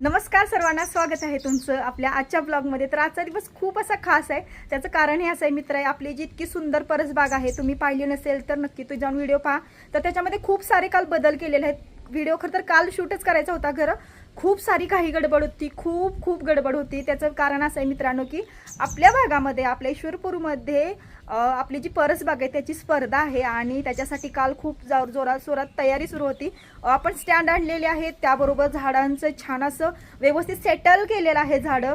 नमस्कार सर्वांना स्वागत आहे तुमचं आपल्या आजच्या ब्लॉगमध्ये तर आजचा दिवस खूप असा खास आहे. त्याचं कारण हे असं आहे मित्र आहे आपली जी इतकी सुंदर परसबाग आहे तुम्ही पाहिली नसेल तर नक्की तू जाऊन व्हिडिओ पहा. तर त्याच्यामध्ये खूप सारे काल बदल केलेले आहेत. व्हिडिओ खरं तर काल शूटच करायचा होता खरं. खूप सारी काही गडबड होती खूप खूप गडबड होती. त्याचं कारण असं आहे मित्रांनो की आपल्या भागामध्ये आपल्या ईश्वरपूरमध्ये आपली जी परसबाग आहे त्याची स्पर्धा आहे आणि त्याच्यासाठी काल खूप जोर जोरात जोरात तयारी सुरू होती. आपण स्टँड आणलेले आहेत. त्याबरोबर झाडांचं छान असं व्यवस्थित सेटल केलेलं आहे झाडं.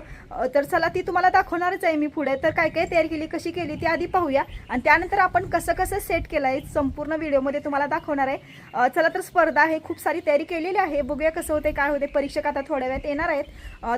तर चला ती तुम्हाला दाखवणारच आहे मी पुढे. तर काय काय तयारी केली कशी केली ती आधी पाहूया. आणि त्यानंतर आपण कसं कसं सेट केलं आहे संपूर्ण व्हिडिओमध्ये तुम्हाला दाखवणार आहे. चला तर स्पर्धा आहे. खूप सारी तयारी केलेली आहे. बघूया कसं होते काय होते परीक्षक आता थोड्या वेळात येणार आहेत.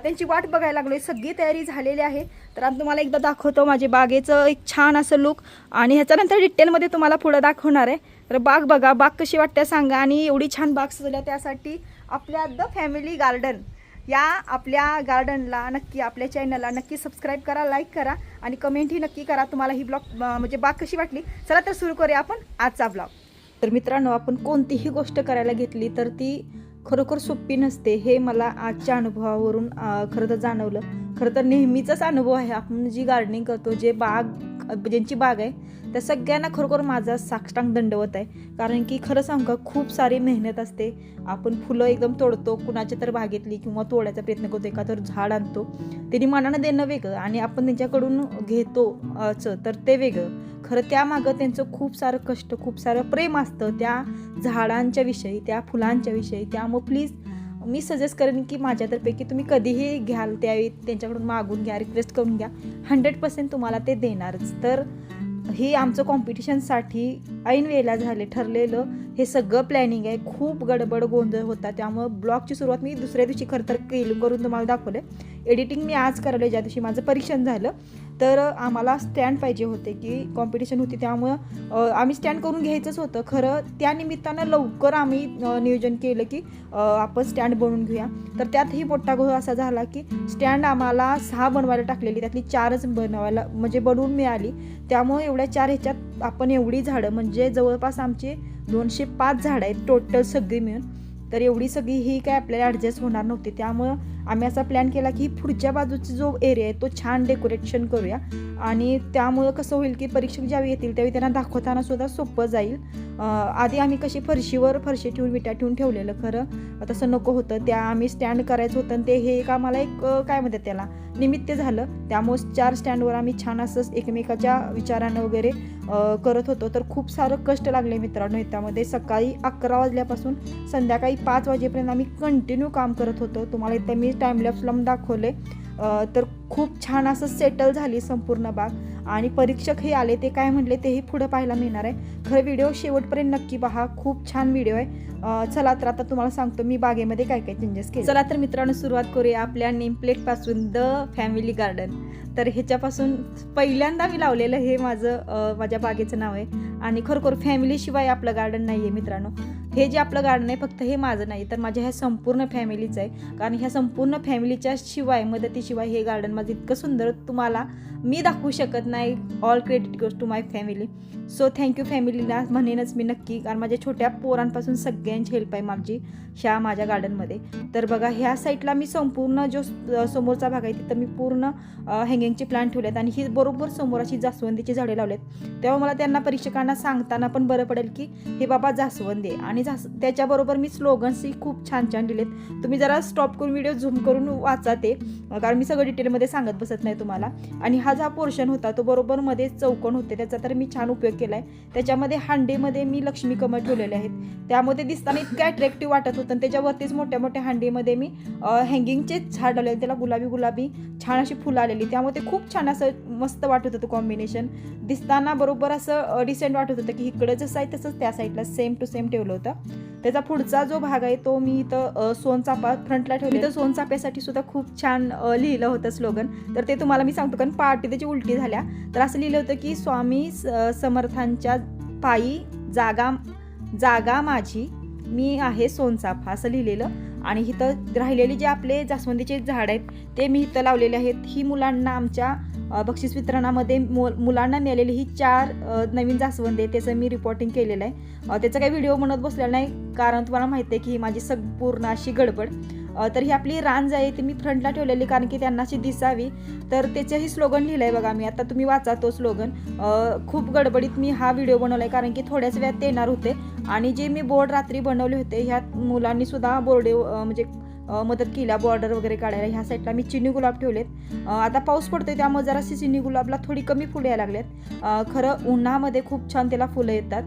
त्यांची वाट बघायला लागलोय. सगळी तयारी झालेली आहे. तर आता तुम्हाला एकदा दाखवतो माझे बागेचं. एक छान असं लुक आणि ह्याच्यानंतर डिटेलमध्ये तुम्हाला पुढं दाखवणार आहे. तर बाग बघा बाग कशी वाटते सांगा. आणि एवढी छान बाग सजवल्या त्यासाठी आपल्या द फॅमिली गार्डन या आपल्या गार्डनला नक्की आपल्या चॅनलला नक्की सबस्क्राईब करा लाईक करा आणि कमेंटही नक्की करा. तुम्हाला ही ब्लॉग म्हणजे बाग कशी वाटली? चला तर सुरू करूया आपण आजचा ब्लॉग तर मित्रांनो आपण कोणतीही गोष्ट करायला घेतली तर ती खरोखर सोपी नसते. हे मला आजच्या अनुभवावरून खरं तर जाणवलं. खरं तर नेहमीचाच अनुभव आहे. आपण जी गार्डनिंग करतो जे बाग ज्यांची बाग आहे त्या सगळ्यांना खरोखर माझा साष्टांग दंडवत आहे. कारण की खरं सांग का खूप सारी मेहनत असते. आपण फुलं एकदम तोडतो कुणाच्या तर बागेतली किंवा तोडायचा प्रयत्न करतो एका तर झाड आणतो. त्यांनी मनानं देणं वेगळं आणि आपण त्यांच्याकडून घेतो असं तर ते वेगळं. खरं त्यामागं त्यांचं खूप सारं कष्ट खूप सारं प्रेम असतं त्या झाडांच्या विषयी त्या फुलांच्या विषयी. त्यामुळं प्लीज मी सजेस्ट करेन की माझ्यातर्फे तुम्ही कधीही घ्याल त्यावेळी त्यांच्याकडून मागून घ्या रिक्वेस्ट करून घ्या. हंड्रेड पर्सेंट तुम्हाला ते देणारच. तर हे आमचं कॉम्पिटिशनसाठी ऐन वेळेला झाले ठरलेलं. हे सगळं प्लॅनिंग आहे. खूप गडबड गोंधळ होता. त्यामुळं ब्लॉगची सुरुवात मी दुसऱ्या दिवशी खरं तर केली करून तुम्हाला दाखवलं एडिटिंग मी आज करायला ज्या दिवशी माझं परीक्षण झालं तर आम्हाला स्टँड पाहिजे होते की कॉम्पिटिशन होती. त्यामुळं आम्ही स्टँड करून घ्यायचंच होतं. खरं त्या निमित्तानं लवकर आम्ही नियोजन केलं की आपण स्टँड बनवून घेऊया. तर त्यातही मोठा गोळ असा झाला की स्टँड आम्हाला सहा बनवायला टाकलेली. त्यातली चारच बनवायला म्हणजे बनवून मिळाली. त्यामुळे एवढ्या चार ह्याच्यात आपण एवढी झाडं म्हणजे जवळपास आमचे दोनशे पाच झाडं आहेत टोटल सगळी मिळून. तर एवढी सगळी ही काय आपल्याला ॲडजस्ट होणार नव्हती. त्यामुळं आम्ही असा प्लॅन केला की पुढच्या बाजूचा जो एरिया आहे तो छान डेकोरेशन करूया. आणि त्यामुळं कसं होईल की परीक्षक ज्यावेळी येतील त्यावेळी त्यांना दाखवताना सुद्धा सोपं जाईल. आधी आम्ही कशी फरशीवर फरशी ठेवून विटा ठेवून ठेवलेलं खरं. तसं नको होतं. त्या आम्ही स्टँड करायचं होतं आणि ते हे एक आम्हाला एक काय म्हणतात त्याला निमित्त झालं. त्यामुळे चार स्टँडवर आम्ही छान असं एकमेकाच्या विचारानं वगैरे करत होतो. तर खूप सारं कष्ट लागले मित्रांनो त्यामध्ये सकाळी अकरा वाजल्यापासून संध्याकाळी पाच वाजेपर्यंत आम्ही कंटिन्यू काम करत होतो. तुम्हाला इथं मी टाईमलॅप्स फ्लम दाखवले. तर खूप छान असं सेटल झाली संपूर्ण बाग. आणि परीक्षक हे आले ते काय म्हटले तेही पुढं पाहायला मिळणार आहे. खरं व्हिडिओ शेवटपर्यंत नक्की पहा. खूप छान व्हिडिओ आहे. चला तर आता तुम्हाला सांगतो मी बागेमध्ये काय काय चेंजेस केले. चला तर मित्रांनो सुरुवात करूया आपल्या नेमप्लेटपासून द फॅमिली गार्डन तर ह्याच्यापासून पहिल्यांदा मी लावलेलं हे माझं माझ्या बागेचं नाव आहे. आणि खरोखर फॅमिलीशिवाय आपलं गार्डन नाही आहे मित्रांनो. हे जे आपलं गार्डन आहे फक्त हे माझं नाही तर माझ्या ह्या संपूर्ण फॅमिलीचं आहे. कारण ह्या संपूर्ण फॅमिलीच्या शिवाय मदतीशिवाय हे गार्डन माझं इतकं सुंदर तुम्हाला मी दाखवू शकत नाही. All credit goes to my family so thank you फॅमिलीला म्हणेनच मी नक्की कारण माझ्या छोट्या पोरांपासून सगळ्यांची हेल्प आहे माझी ह्या माझ्या गार्डनमध्ये तर बघा ह्या साईडला मी संपूर्ण जो समोरचा भाग आहे तिथं मी पूर्ण हँगिंगचे प्लांट ठेवलेत आणि ही बरोबर समोर अशी जास्वंदीची झाडे लावलेत तेव्हा मला त्यांना परीक्षकांना सांगताना पण बरं पडेल की हे बाबा जास्वंदी आहे. आणि जास त्याच्याबरोबर मी स्लोगन्सही खूप छान छान दिलेत. तुम्ही जरा स्टॉप करून व्हिडिओ झूम करून वाचा ते कारण मी सगळं डिटेलमध्ये सांगत बसत नाही तुम्हाला. आणि हा जो पोर्शन होता तो बरोबर मध्ये चौकोन होते. त्याचा तर मी छान उपयोग केला आहे त्याच्यामध्ये हांडीमध्ये मी लक्ष्मी कमळ ठेवलेले आहेत. त्यामध्ये दिसताना इतकं अट्रॅक्टिव्ह वाटत होतं आणि त्याच्यावरतीच मोठ्या मोठ्या हांडीमध्ये मी हँगिंगचे झाड लावलेले. त्याला गुलाबी गुलाबी छान अशी फुलं आलेली. त्यामुळे ते खूप छान असं मस्त वाटत होतं कॉम्बिनेशन दिसताना बरोबर असं डिसेंट वाटत होतं की इकडं जसं आहे तसंच त्या साईडला सेम टू सेम ठेवलं होतं. त्याचा पुढचा जो भाग आहे तो मी इथं सोनचापा सोनचाफा फ्रंटला ठेवली तर सोनचाफ्यासाठी सुद्धा खूप छान लिहिलं होतं स्लोगन. तर ते तुम्हाला मी सांगतो कारण पार्टी त्याची उलटी झाल्या. तर असं लिहिलं होतं की स्वामी स- समर्थांच्या पायी जागा जागा माझी मी आहे सोनचाफा असं लिहिलेलं. आणि इथं राहिलेले जे आपले जास्वंदीचे झाड आहेत ते मी इथं लावलेले आहेत. ही मुलांना आमच्या बक्षीस वितरणामध्ये मु मुलांना मिळालेली ही चार नवीन जास्वंदे आहे त्याचं मी रिपोर्टिंग केलेलं आहे. त्याचा काही व्हिडिओ म्हणत बसलेला नाही कारण तुम्हाला माहिती आहे की ही माझी संपूर्ण अशी गडबड. तर ही आपली रांज आहे ती मी फ्रंटला ठेवलेली कारण की त्यांना अशी दिसावी. तर त्याचंही स्लोगन लिहिलं आहे बघा मी आता तुम्ही वाचा तो स्लोगन खूप गडबडीत मी हा व्हिडिओ बनवला आहे कारण की थोड्याच वेळात ते येणार होते. आणि जे मी बोर्ड रात्री बनवले होते ह्या मुलांनी सुद्धा बोर्डे म्हणजे मदत केल्या बॉर्डर वगैरे काढायला. ह्या साईडला मी चिनी गुलाब ठेवलेत. आता पाऊस पडतोय त्यामुळे जराशी चिनी गुलाबला थोडी कमी फुलं यायला लागल्यात खरं उन्हामध्ये खूप छान त्याला फुलं येतात.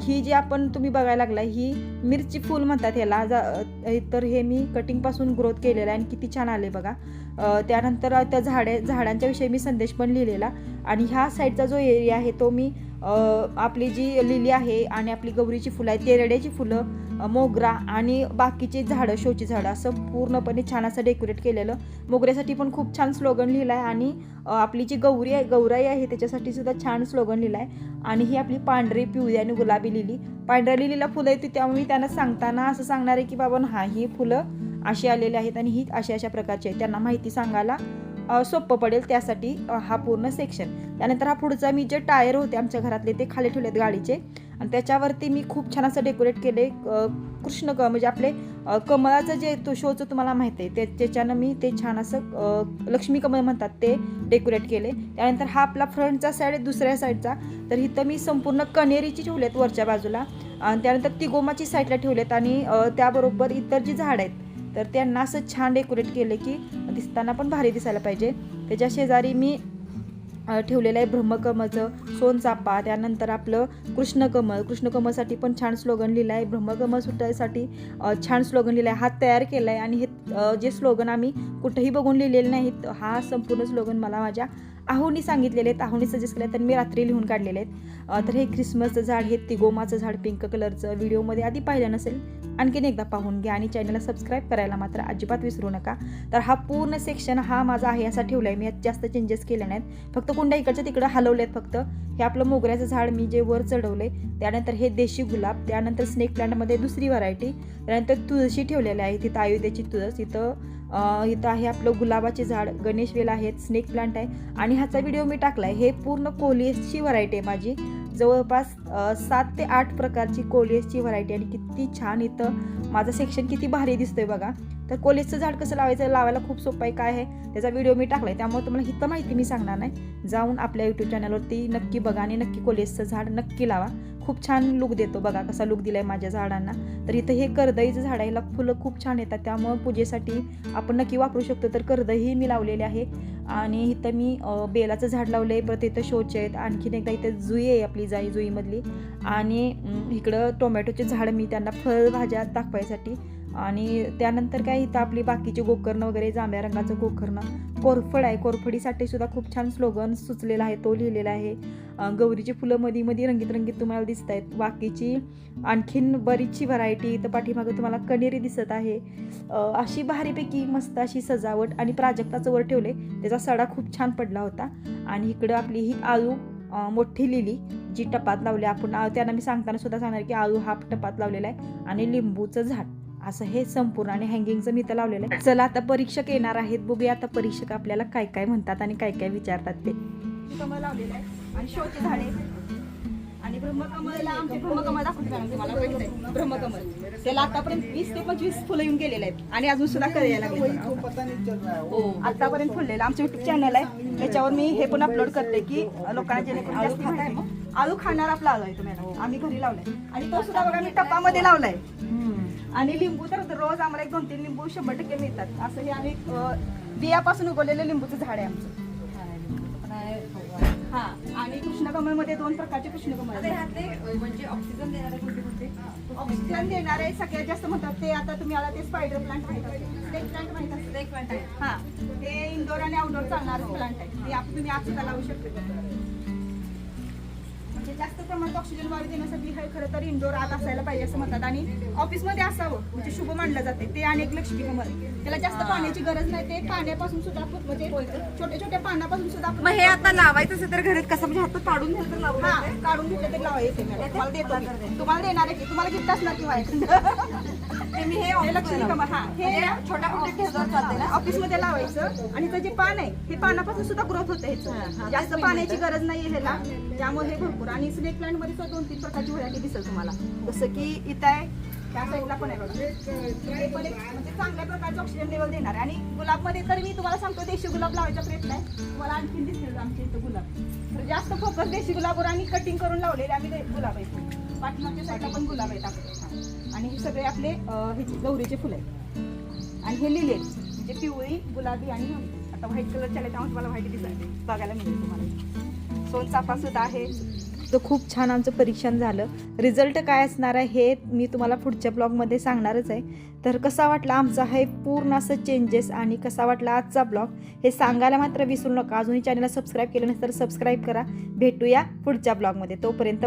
ही जी आपण तुम्ही बघायला लागला ही मिरची फुल म्हणतात ह्याला जा- तर हे मी कटिंगपासून ग्रोथ केलेलं आहे आणि किती छान आले बघा. त्यानंतर त्या झाडे झाडांच्या विषयी मी संदेश पण लिहिलेला. आणि ह्या साईडचा जो एरिया आहे तो मी आपली जी लिली आहे आणि आपली गौरीची फुलं आहे तेरड्याची फुलं मोगरा आणि बाकीचे झाडं शोची झाडं असं पूर्णपणे छान असं डेकोरेट केलेलं. मोगऱ्यासाठी पण खूप छान स्लोगन लिहिलं आहे आणि आपली जी गौरी आहे गौराई आहे त्याच्यासाठी सुद्धा छान स्लोगन लिहिलं आहे आणि ही आपली पांढरी पिवळी आणि गुलाबी लिली. पांढऱ्या लिलीला फुलं येते त्यामुळे त्यांना सांगताना असं सांगणार आहे की बाबा हा ही फुलं अशी आलेली आहेत आणि ही अशा अशा प्रकारची आहे त्यांना माहिती सांगायला सोपं पडेल त्यासाठी हा पूर्ण सेक्शन त्यानंतर हा पुढचा मी जे टायर होते आमच्या घरातले ते खाली ठेवलेत गाडीचे. आणि त्याच्यावरती मी खूप छान असं डेकोरेट केले कृष्ण क म्हणजे आपले कमळाचं जे तो शोचं तुम्हाला माहिती आहे ते त्याच्यानं मी ते छान असं लक्ष्मी कमळ म्हणतात ते डेकोरेट केले. त्यानंतर हा आपला फ्रंटचा साईड आहे दुसऱ्या साईडचा तर इथं मी संपूर्ण कनेरीची ठेवलेत वरच्या बाजूला. आणि त्यानंतर तिगोमाची साईडला ठेवलेत आणि त्याबरोबर इतर जी झाडं आहेत तर त्यांना असं छान डेकोरेट केले की दिसताना पण भारी दिसायला पाहिजे. त्याच्या शेजारी मी ठेवलेलं आहे ब्रह्मकमचं सोनचापा त्यानंतर आपलं कृष्णकमल. कृष्णकमलसाठी पण छान स्लोगन लिहिलं आहे. ब्रह्मकमल सुटायसाठी छान स्लोगन लिहिलं आहे. हा तयार केला आहे आणि हे जे स्लोगन आम्ही कुठेही बघून लिहिलेले नाहीत हा संपूर्ण स्लोगन मला माझ्या आहोनी सांगितलेले आहेत आहोनी सजेस्ट केले तर मी रात्री लिहून काढलेले आहेत. तर हे ख्रिसमसचं झाड हे तिगोमाचं झाड पिंक कलरचं व्हिडिओमध्ये आधी पाहिलं नसेल आणखीन एकदा पाहून घ्या आणि चॅनलला सबस्क्राईब करायला मात्र अजिबात विसरू नका. तर हा पूर्ण सेक्शन हा माझा आहे असा ठेवला आहे मी यात जास्त चेंजेस केले नाहीत. फक्त कुंड्या इकडच्या तिकडं हलवलेत फक्त. हे आपलं मोगऱ्याचं झाड मी जे वर चढवले त्यानंतर हे देशी गुलाब त्यानंतर स्नेक प्लांटमध्ये दुसरी व्हरायटी त्यानंतर तुळशी ठेवलेली आहे तिथं आयुर्वेदाची तुळस इथं इथं आहे आपलं गुलाबाचे झाड गणेश वेल आहेत स्नेक प्लांट आहे. आणि ह्याचा व्हिडिओ मी टाकला आहे हे पूर्ण कोलियसची व्हरायटी आहे माझी. जवळपास सात ते आठ प्रकारची कोलियसची व्हरायटी आणि किती छान इथं माझं सेक्शन किती भारी दिसतंय बघा. तर कोलियसचं झाड कसं लावायचं? लावायला खूप सोपं आहे. काय आहे? त्याचा व्हिडिओ मी टाकला आहे त्यामुळे तुम्हाला इथं माहिती मी सांगणार नाही. जाऊन आपल्या यूट्यूब चॅनलवरती नक्की बघा आणि नक्की कोलेजचं झाड नक्की लावा. खूप छान लुक देतो बघा कसा लुक दिलाय माझ्या झाडांना. तर इथं हे कर्दईचं झाड आहे. फुलं खूप छान येतात. त्यामुळं पूजेसाठी आपण नक्की वापरू शकतो. तर कर्दही मी लावलेले आहे. आणि इथं मी बेलाचं झाड लावलं आहे परत इथं शोचे आहेत. आणखीन एकदा इथं जुई आहे आपली जाई जुईमधली. आणि इकडं टोमॅटोचे झाड मी त्यांना फळभाज्या दाखवायसाठी आणि त्यानंतर काय इथं आपली बाकीचे गोकर्ण वगैरे जांभ्या रंगाचं गोकर्ण. कोरफड आहे. कोरफडीसाठी सुद्धा खूप छान स्लोगन सुचलेला आहे. तो लिहिलेला आहे. गौरीची फुलं मध्ये मध्ये रंगीत रंगीत तुम्हाला दिसत आहेत. बाकीची आणखीन बरीचशी व्हरायटी इथं पाठीमागं तुम्हाला कणेरी दिसत आहे. अशी भारीपैकी मस्त अशी सजावट आणि प्राजक्ताचं वर ठेवले. त्याचा सडा खूप छान पडला होता. आणि इकडं आपली ही आळू मोठी लिली जी टपात लावली आपण. त्यांना मी सांगताना सुद्धा सांगणार की आळू हाफ टपात लावलेला आहे. आणि लिंबूचं झाड. असं हे संपूर्ण आणि हँगिंगचं मी इथं लावलेलं आहे. चला आता परीक्षक येणार आहेत. बघूया आता परीक्षक आपल्याला काय काय म्हणतात आणि काय काय विचारतात ते. कमळ लावलेलं आहे. आणि झाडे. आणि ब्रह्मकमळला आमचे ब्रह्मकमळ दाखवते ब्रह्मकमळ. त्याला आतापर्यंत वीस ते पंचवीस फुलं येऊन गेलेले आहेत. आणि अजून सुद्धा कळ लागले हो आतापर्यंत फुललेलं आमचं युट्यूब चॅनल आहे. त्याच्यावर मी हे पण अपलोड करते की लोकांना जेणेकरून जास्त माहिती- आळू खाणार आपला आलो आहे तो आम्ही घरी लावलाय. आणि तो सुद्धा बघा मी टपामध्ये लावलाय. आणि लिंबू तर रोज आम्हाला एक दोन तीन लिंबू शंभर टक्के मिळतात. असं हे आम्ही बियापासून उगवलेलं लिंबूचं झाड आहे आमचं. हा आणि कृष्णकमळमध्ये दोन प्रकारचे कृष्णकमळ आहेत. म्हणजे ऑक्सिजन देणारे ऑक्सिजन देणारे सगळ्यात जास्त म्हणतात ते आता तुम्ही आला ते स्पायडर प्लांट माहीत प्लांट आहे. हा ते इनडोर आणि आउटडोर चालणारं प्लांट आहे. ते तुम्ही सुद्धा लावू शकता. म्हणजे जास्त प्रमाणात ऑक्सिजन वाढ देण्यासाठी हे खरं तर इंडोर आत असायला पाहिजे असं म्हणतात. आणि ऑफिसमध्ये असावं म्हणजे शुभ मानलं जाते. ते अनेक लक्ष्मी कमल त्याला जास्त पाण्याची गरज नाही. ते पाण्यापासून सुद्धा आपण म्हणजे छोट्या छोट्या पानापासून सुद्धा आपण मग हे आता लावायचं असेल तर घरात कसं म्हणजे हातात काढून घ्याल तर लावू हा काढून घेतलं तरी लावा येते मॅडम. तुम्हाला देतो मी. तुम्हाला देणार आहे की तुम्हाला गिफ्ट असणार किंवा मी हे हे लक्ष्मी कमल हा हे छोट्या कुठे ठेवलं चालते ना ऑफिसमध्ये लावायचं. आणि त्याचे पान आहे हे पानापासून सुद्धा ग्रोथ होते जास्त पाण्याची गरज नाही ह्याला. त्यामुळे हे भरपूर. आणि स्नेक प्लांटमध्ये दोन तीन प्रकारची व्हरायटी दिसेल तुम्हाला. जसं की इथं आहे त्या साईडला पण आहे बघा. म्हणजे चांगल्या प्रकारचं ऑक्सिजन लेवल देणार आहे. आणि गुलाबमध्ये तर मी तुम्हाला सांगतो देशी गुलाब लावायचा प्रयत्न आहे. तुम्हाला आणखीन दिसतील आमच्या इथं गुलाब. तर जास्त फोकस देशी गुलाबवर आणि कटिंग करून लावलेले आम्ही ते गुलाब आहेत. पाठीमागच्या साईडला पण गुलाब आहेत आपले. हा. आणि हे सगळे आपले ह्याचे गौरीचे फुलं आहेत. आणि हे लिहिले म्हणजे पिवळी गुलाबी आणि आता व्हाईट कलर त्यामुळे तुम्हाला व्हाईट दिसायला बघायला मिळेल तुम्हाला. सोनचाफा सुद्धा आहे. तर खूप छान आमचं परीक्षण झालं. रिझल्ट काय असणार आहे हे मी तुम्हाला पुढच्या ब्लॉगमध्ये सांगणारच आहे. तर कसा वाटला आमचा हे पूर्ण असं चेंजेस आणि कसा वाटला आजचा ब्लॉग? हे सांगायला मात्र विसरू नका. अजूनही चॅनलला सबस्क्राईब केलं नसेल तर सबस्क्राईब करा. भेटूया पुढच्या ब्लॉगमध्ये. तोपर्यंत.